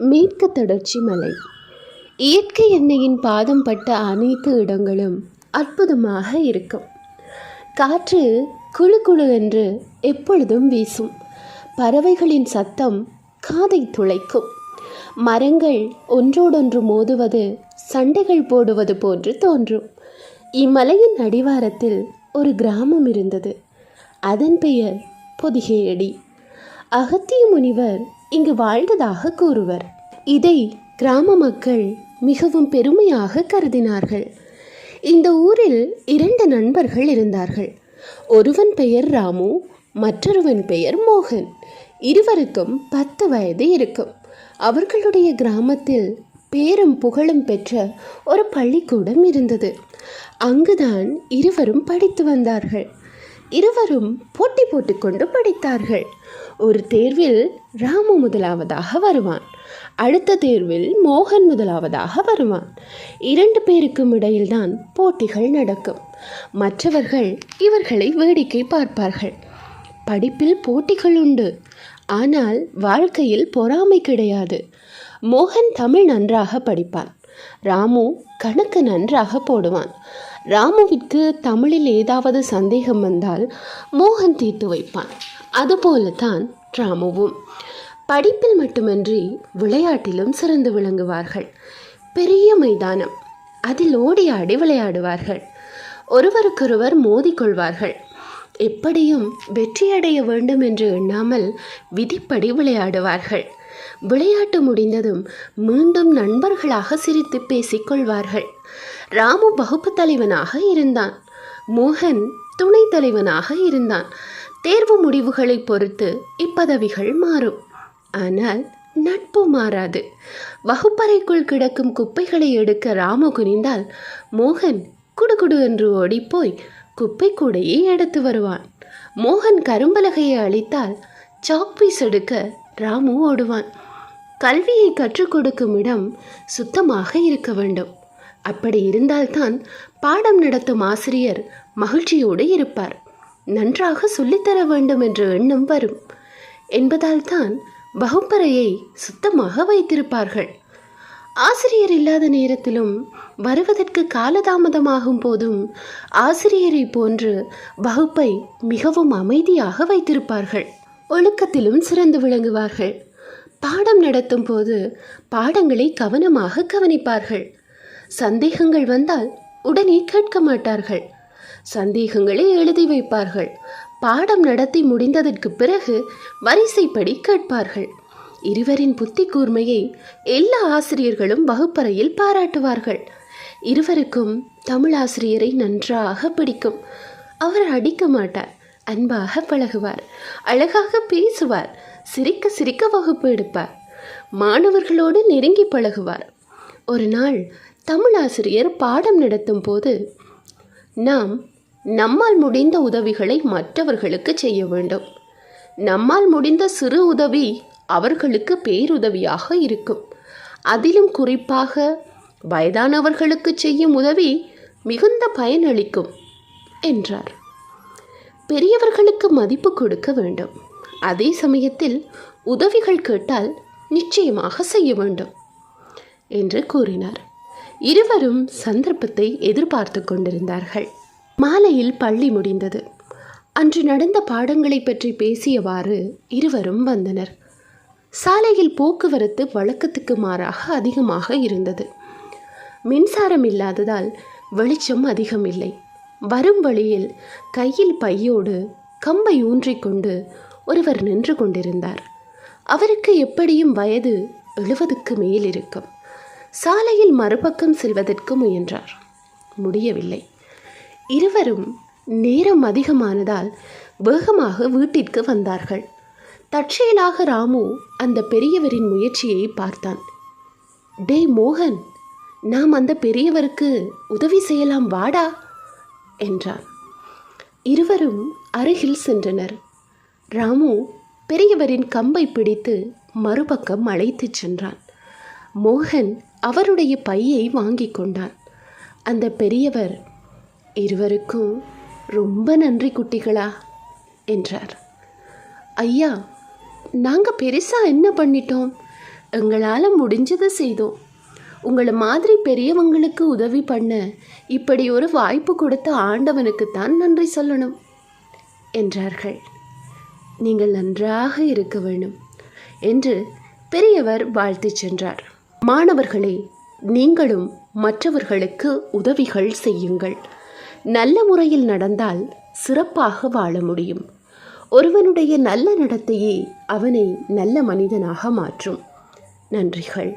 மேற்கு தொடர்ச்சி மலை. இயற்கை எண்ணெயின் பாதம் பட்ட அனைத்து இடங்களும் அற்புதமாக இருக்கும். காற்று குழு குழு என்று எப்பொழுதும் வீசும். பறவைகளின் சத்தம் காதை துளைக்கும். மரங்கள் ஒன்றோடொன்று மோதுவது சண்டைகள் போடுவது போன்று தோன்றும். இம்மலையின் அடிவாரத்தில் ஒரு கிராமம் இருந்தது. அதன் பெயர் பொதிகையடி அகத்திய முனிவர் இங்கு வாழ்ந்ததாக கூறுவர். இதை கிராம மக்கள் மிகவும் பெருமையாக கருதினார்கள். இந்த ஊரில் இரண்டு நண்பர்கள் இருந்தார்கள். ஒருவன் பெயர் ராமு மற்றொருவன் பெயர் மோகன். இருவருக்கும் பத்து வயது இருக்கும். அவர்களுடைய கிராமத்தில் பேரும் புகழும் பெற்ற ஒரு பள்ளிக்கூடம் இருந்தது. அங்குதான் இருவரும் படித்து வந்தார்கள். இருவரும் போட்டி போட்டுக்கொண்டு படித்தார்கள். ஒரு தேர்வில் ராமு முதலாவதாக வருவான். அடுத்த தேர்வில் மோகன் முதலாவதாக வருவான். இரண்டு பேருக்கும் இடையில்தான் போட்டிகள் நடக்கும். மற்றவர்கள் இவர்களை வேடிக்கை பார்ப்பார்கள். படிப்பில் போட்டிகள் உண்டு. ஆனால் வாழ்க்கையில் பொறாமை கிடையாது. மோகன் தமிழ் நன்றாக படிப்பான். ராமு கணக்கு நன்றாக போடுவான். ராமுவிற்கு தமிழில் ஏதாவது சந்தேகம் வந்தால் மோகன் தீர்த்து வைப்பான். அதுபோல தான் ராமுவும். படிப்பில் மட்டுமன்றி விளையாட்டிலும் சிறந்து விளங்குவார்கள். பெரிய மைதானம். அதில் ஓடி ஆடி விளையாடுவார்கள். ஒருவருக்கொருவர் மோதிக்கொள்வார்கள் எப்படியும் வெற்றியடைய வேண்டும் என்று எண்ணாமல் விதிப்படி விளையாடுவார்கள். விளையாட்டு முடிந்ததும் மீண்டும் நண்பர்களாக சிரித்து பேசிக்கொள்வார்கள். ராமு வகுப்பு தலைவனாக இருந்தான். மோகன் துணைத் தலைவனாக இருந்தான். தேர்வு முடிவுகளை பொறுத்து இப்பதவிகள் மாறும். ஆனால் நட்பு மாறாது. வகுப்பறைக்குள் கிடக்கும் குப்பைகளை எடுக்க ராமு குனிந்தால் மோகன் குடுகுடு என்று ஓடிப்போய் குப்பை கூடையை எடுத்து வருவான். மோகன் கரும்பலகையை அளித்தால் சாக் பீஸ் எடுக்க ராமு ஓடுவான். கல்வியை கற்றுக் கொடுக்கும் இடம் சுத்தமாக இருக்க வேண்டும். அப்படி இருந்தால்தான் பாடம் நடத்தும் ஆசிரியர் மகிழ்ச்சியோடு இருப்பார். நன்றாக சொல்லித்தர வேண்டும் என்ற எண்ணம் வரும். என்பதால் தான் வகுப்பறையை சுத்தமாக வைத்திருப்பார்கள். ஆசிரியர் இல்லாத நேரத்திலும் வருவதற்கு காலதாமதமாகும் போதும் ஆசிரியரை போன்று வகுப்பை மிகவும் அமைதியாக வைத்திருப்பார்கள். ஒழுக்கத்திலும் சிறந்து விளங்குவார்கள். பாடம் நடத்தும் போது பாடங்களை கவனமாக கவனிப்பார்கள். சந்தேகங்கள் வந்தால் உடனே கேட்க மாட்டார்கள். சந்தேகங்களை எழுதி வைப்பார்கள். பாடம் நடத்தி முடிந்ததற்கு பிறகு வரிசைப்படி கேட்பார்கள். இருவரின் புத்தி கூர்மையை எல்லா ஆசிரியர்களும் வகுப்பறையில் பாராட்டுவார்கள். இருவருக்கும் தமிழ் ஆசிரியரை நன்றாக பிடிக்கும். அவர் அடிக்க மாட்டார். அன்பாக பழகுவார் அழகாக பேசுவார் சிரிக்க சிரிக்க வகுப்பு எடுப்பார் மாணவர்களோடு நெருங்கி பழகுவார். ஒரு நாள் தமிழ் ஆசிரியர் பாடம் நடத்தும் போது நாம் நம்மால் முடிந்த உதவிகளை மற்றவர்களுக்கு செய்ய வேண்டும். நம்மால் முடிந்த சிறு உதவி அவர்களுக்கு பேருதவியாக இருக்கும். அதிலும் குறிப்பாக வயதானவர்களுக்கு செய்யும் உதவி மிகுந்த பயனளிக்கும் என்றார். பெரியவர்களுக்கு மதிப்பு கொடுக்க வேண்டும். அதே சமயத்தில் உதவிகள் கேட்டால் நிச்சயமாக செய்ய வேண்டும் என்று கூறினார். இருவரும் சந்தர்ப்பத்தை எதிர்பார்த்து கொண்டிருந்தார்கள். மாலையில் பள்ளி முடிந்தது. அன்று நடந்த பாடங்களை பற்றி பேசியவாறு இருவரும் வந்தனர். சாலையில் போக்குவரத்து வழக்கத்துக்கு மாறாக அதிகமாக இருந்தது. மின்சாரம் இல்லாததால் வெளிச்சம் அதிகம் இல்லை வரும் வழியில் கையில் பையோடு கம்பை ஊன்றிக்கொண்டு ஒருவர் நின்று கொண்டிருந்தார். அவருக்கு எப்படியும் வயது எழுபதுக்கு மேல் இருக்கும். சாலையில் மறுபக்கம் செல்வதற்கு முயன்றார். முடியவில்லை. இருவரும் நேரம் அதிகமானதால் வேகமாக வீட்டிற்கு வந்தார்கள். தற்செயலாக ராமு அந்த பெரியவரின் முயற்சியை பார்த்தான். டேய் மோகன் நாம் அந்த பெரியவருக்கு உதவி செய்யலாம் வாடா. என்றான். இருவரும் அருகில் சென்றனர். ராமு பெரியவரின் கம்பை பிடித்து மறுபக்கம் அழைத்துச் சென்றான். மோகன் அவருடைய பையை வாங்கி கொண்டான். அந்த பெரியவர் இருவருக்கும் ரொம்ப நன்றி குட்டிகளா? என்றார். ஐயா நாங்கள் பெருசாக என்ன பண்ணிட்டோம்? எங்களால் முடிஞ்சதை செய்தோம். உங்களை மாதிரி பெரியவங்களுக்கு உதவி பண்ண இப்படி ஒரு வாய்ப்பு கொடுத்த ஆண்டவனுக்குத்தான் நன்றி சொல்லணும் என்றார்கள். நீங்கள் நன்றாக இருக்க வேண்டும் என்று பெரியவர் வாழ்த்துச் சென்றார். மாணவர்களே நீங்களும் மற்றவர்களுக்கு உதவிகள் செய்யுங்கள். நல்ல முறையில் நடந்தால் சிறப்பாக வாழ முடியும். ஒருவனுடைய நல்ல நடத்தையே அவனை நல்ல மனிதனாக மாற்றும். நன்றிகள்.